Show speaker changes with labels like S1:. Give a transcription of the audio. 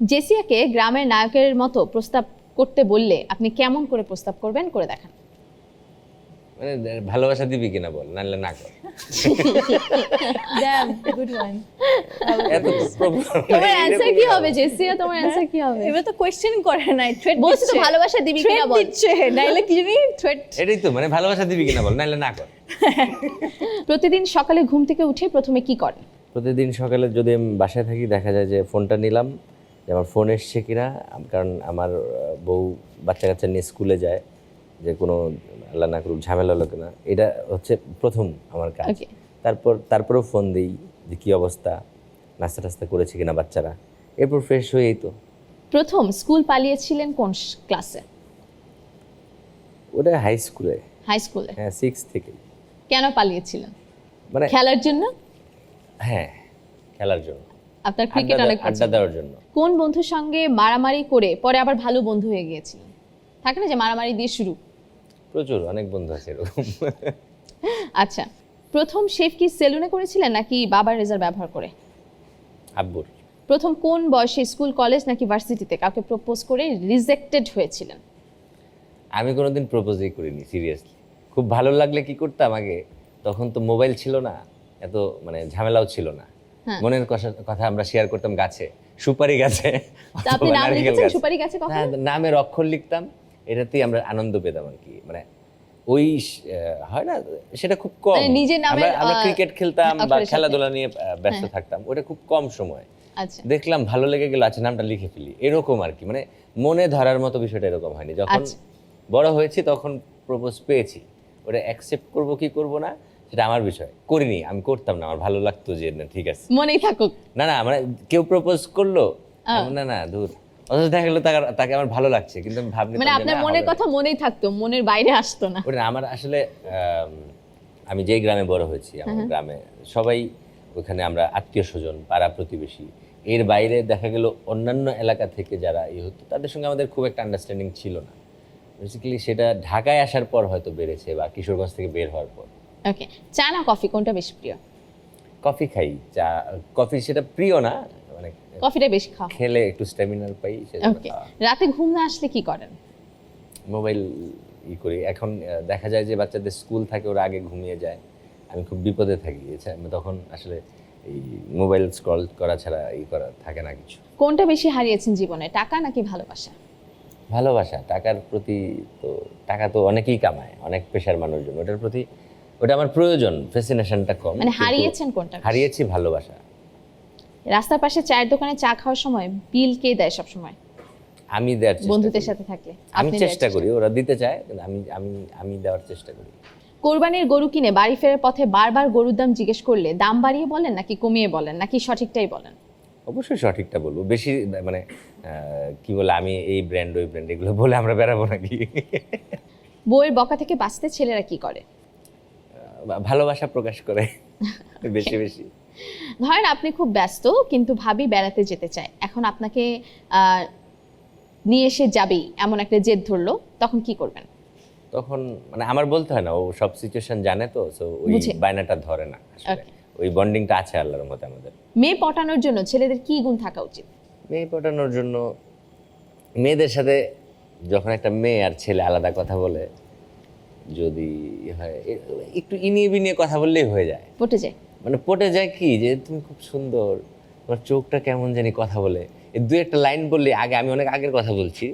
S1: জেসিয়াকে গ্রামের নায়কের মতো প্রস্তাব করতে বললে আপনি কেমন করে প্রস্তাব করবেন? করে দেখান।
S2: মানে ভালোবাসা দিবি কিনা বল নাহলে না কর। এত
S1: তোমার
S2: এরকমই
S1: কি হবে জেসিয়া? তোমার অ্যান্সার কি হবে?
S3: এবার তো কোয়েশ্চেন করে নাই থ্রেট
S1: বলছি তো ভালোবাসা দিবি কিনা বল।
S3: দিচ্ছে নাইলে কি জানি থ্রেট
S2: এটাই তো মানে ভালোবাসা দিবি কিনা বল নাহলে না কর।
S1: প্রতিদিন সকালে ঘুম থেকে উঠে প্রথমে কি করেন?
S2: প্রতিদিন সকালে যদি আমি বাসায় থাকি দেখা যায় যে ফোনটা নিলাম যে আমার ফোন এসছে কিনা কারণ আমার বউ বাচ্চা কাচ্চা নিয়ে স্কুলে যায় যে কোনো আল্লাহ না করুক ঝামেলা হলো কিনা এটা হচ্ছে প্রথম আমার কাজ। তারপর তারপরেও ফোন দিই যে কী অবস্থা নাস্তা টাস্তা করেছে কিনা বাচ্চারা। এরপর ফ্রেশ হয়েই তো।
S1: প্রথম স্কুল পালিয়েছিলেন কোন ক্লাসে
S2: ওটা হাই স্কুলে
S1: হাই স্কুলে
S2: হ্যাঁ সিক্স থেকে।
S1: কেন পালিয়েছিলেন?
S2: মানে
S1: খেলার জন্য?
S2: হ্যাঁ খেলার জন্য।
S1: আপনার ক্রিকেট অনেক
S2: আড্ডা দেওয়ার জন্য।
S1: কোন বন্ধুর সঙ্গে মারামারি করে পরে আবার ভালো বন্ধু হয়ে গিয়েছিলেন থাকে না যে মারামারি দিয়ে শুরু?
S2: প্রচুর অনেক বন্ধু আছে এরকম।
S1: আচ্ছা প্রথম শেফ কি সেলুনে করেছিলেন নাকি বাবার রেজার ব্যবহার করে?
S2: আব্বুর।
S1: প্রথম কোন বয়সে স্কুল কলেজ নাকি ভার্সিটিতে কাউকে প্রপোজ করে রিজেক্টেড হয়েছিলেন?
S2: আমি কোনোদিন প্রপোজই করিনি সিরিয়াসলি খুব ভালো লাগলে কি করতাম আগে? তখন তো মোবাইল ছিল না এত মানে ঝামেলাও ছিল না। মনের কথা আমরা শেয়ার করতাম গাছে। সুপারি গাছে।
S1: আপনি নাম লিখেছেন সুপারি গাছে
S2: হ্যাঁ, নামের অক্ষর লিখতাম। এটাতেই আমরা আনন্দ পেতাম আর কি। মানে ওই হয় না? সেটা খুব কম।
S1: মানে
S2: আমরা- ক্রিকেট খেলতাম বা খেলাধুলা নিয়ে ব্যস্ত
S1: হ্যাঁ।
S2: থাকতাম। ওটা খুব কম সময়।
S1: আচ্ছা।
S2: দেখলাম ভালো লেগে গেল আচ্ছা নামটা লিখে ফেলি। এরকম আর কি। মানে মনে ধরার মতো বিষয়টা এরকম হয়নি। যখন
S1: আচ্ছা।
S2: বড় হয়েছি তখন প্রপোজ পেয়েছি। ওটা অ্যাকসেপ্ট করব কি করব না? সেটা আমার বিষয়। করিনি আমি করতাম না আমার ভালো লাগতো যে না ঠিক আছে।
S1: মনেই থাকুক।
S2: না না মানে কেউ প্রপোজ করল না না দূর। অথচ দেখা গেলো তাকে আমার ভালো লাগছে কিন্তু আমি ভাবনি
S1: মানে আপনার মনের কথা মনেই থাকতো মনের বাইরে আসতো না।
S2: ওটা আমার আসলে আমি যেই গ্রামে বড় হয়েছি আমার গ্রামে সবাই ওখানে আমরা আত্মীয় স্বজন পাড়া প্রতিবেশী। এর বাইরে দেখা গেল অন্যান্য এলাকা থেকে যারা ই হতো তাদের সঙ্গে আমাদের খুব একটা আন্ডারস্ট্যান্ডিং ছিল না। বেসিক্যালি সেটা ঢাকায় আসার পর হয়তো বেড়েছে বা কিশোরগঞ্জ থেকে বের হওয়ার পর।
S1: ওকে চা না কফি কোনটা বেশি প্রিয়?
S2: কফি খাই। চা কফি সেটা প্রিয় না মানে
S1: কফিটা বেশি খাও।
S2: খেলে একটু স্ট্যামিনার পাই
S1: ওকে রাতে ঘুম না আসলে কি করেন?
S2: মোবাইল ই করি। এখন দেখা যায় যে বাচ্চাদের স্কুল থাকে ওরা আগে ঘুমিয়ে যায়। আমি খুব বিপদে থাকি। আমি তখন আসলে এই মোবাইল স্ক্রল করা ছাড়া ই করা থাকে না কিছু।
S1: কোনটা বেশি হারিয়েছেন জীবনে টাকা নাকি ভালোবাসা?
S2: ভালোবাসা। টাকার প্রতি তো টাকা তো অনেকেই কামায় অনেক পেশার মানুষজন। ওটার প্রতি ওটা আমার প্রয়োজন ফ্যাসিনেশনটা কম।
S1: মানে হারিয়েছেন কোনটা?
S2: হারিয়েছি ভালোবাসা।
S1: রাস্তার পাশে চায়ের দোকানে চা খাওয়ার সময় বিল কে দেয় সব সময়
S2: আমি দেওয়ার চেষ্টা
S1: বন্ধুদের সাথে থাকলে।
S2: আমি চেষ্টা করি ওরা দিতে চায় কিন্তু আমি আমি আমি দেওয়ার চেষ্টা করি।
S1: কোরবানির গরু কিনে বাড়ি ফেরার পথে বারবার গরুর দাম জিজ্ঞেস করলে দাম বাড়িয়ে বলেন নাকি কমিয়ে বলেন নাকি সঠিকটাই বলেন?
S2: অবশ্যই সঠিকটা বলব। বেশি মানে কি বলে আমি এই ব্র্যান্ড ওই ব্র্যান্ড এগুলো বলে আমরা বেড়াবো নাকি?
S1: বইয়ের বকা থেকে বাঁচতে ছেলেরা কি করে?
S2: ভালোবাসা প্রকাশ করে বেশি বেশি।
S1: ধরেন আপনি খুব ব্যস্ত কিন্তু ভাবি বেড়াতে যেতে চায়। এখন আপনাকে নিয়ে এসে যাবেই এমন একটা জেদ ধরলো তখন কি করবেন?
S2: তখন মানে আমার বলতে হয় না ও সব সিচুয়েশন জানে তো সো ওই। বায়নাটা ধরে না আসলে। ওই বন্ডিংটা আছে আল্লাহর মতে আমাদের।
S1: মেয়ে পটানোর জন্য ছেলেদের কি গুণ থাকা উচিত?
S2: মেয়ে পটানোর জন্য মেয়েদের সাথে যখন একটা মেয়ে আর ছেলে আলাদা কথা বলে যদি হয় একটু ইনিয়ে বিনিয়ে কথা বললেই হয়ে যায়।
S1: পটে যায়।
S2: মানে পটে যায় কি যে তুমি খুব সুন্দর তোমার চোখটা কেমন জানি কথা বলে। দু একটা লাইন বললে আগে আমি অনেক আগের কথা বলছি।